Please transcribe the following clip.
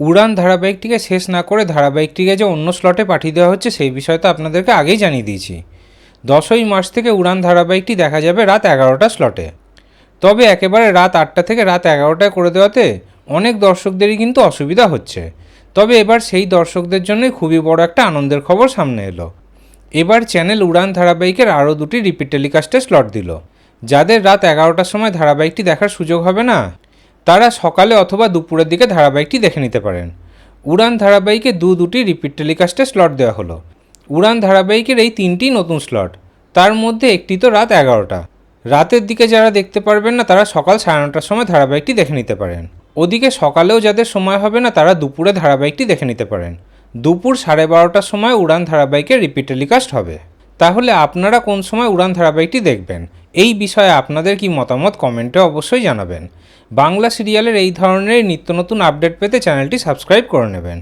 উড়ান ধারাবাহিকটিকে শেষ না করে ধারাবাহিকটিকে যে অন্য স্লটে পাঠিয়ে দেওয়া হচ্ছে, সেই বিষয়ে তো আপনাদেরকে আগেই জানিয়ে দিয়েছি। দশই মার্চ থেকে উড়ান ধারাবাহিকটি দেখা যাবে রাত এগারোটা স্লটে তবে একেবারে রাত আটটা থেকে রাত এগারোটায় করে দেওয়াতে অনেক দর্শকদেরই কিন্তু অসুবিধা হচ্ছে। তবে এবার সেই দর্শকদের জন্যই খুবই বড় একটা আনন্দের খবর সামনে এলো। এবার চ্যানেল উড়ান ধারাবাহিকের আরও দুটি রিপিট টেলিকাস্টে স্লট দিল। যাদের রাত এগারোটার সময় ধারাবাহিকটি দেখার সুযোগ হবে না তারা সকালে অথবা দুপুরের দিকে ধারাবাহিকটি দেখে নিতে পারেন। উড়ান ধারাবাহিকে দু দুটি রিপিট টেলিকাস্টে স্লট দেওয়া হলো। উড়ান ধারাবাহিকের এই তিনটি নতুন স্লট তার মধ্যে একটি তো রাত এগারোটা। রাতের দিকে যারা দেখতে পারবেন না, তারা সকাল সাড়ে নটার সময় ধারাবাহিকটি দেখে নিতে পারেন। ওদিকে সকালেও যাদের সময় হবে না, তারা দুপুরে ধারাবাহিকটি দেখে নিতে পারেন। দুপুর সাড়ে বারোটার সময় উড়ান ধারাবাহিকের রিপিট টেলিকাস্ট হবে। তাহলে আপনারা কোন সময় উড়ান ধারাবাহিকটি দেখবেন? এই বিষয়ে আপনাদের কি মতামত কমেন্টে অবশ্যই জানাবেন। বাংলা সিরিয়ালের এই ধরনের নিত্য নতুন আপডেট পেতে চ্যানেলটি সাবস্ক্রাইব করে নেবেন।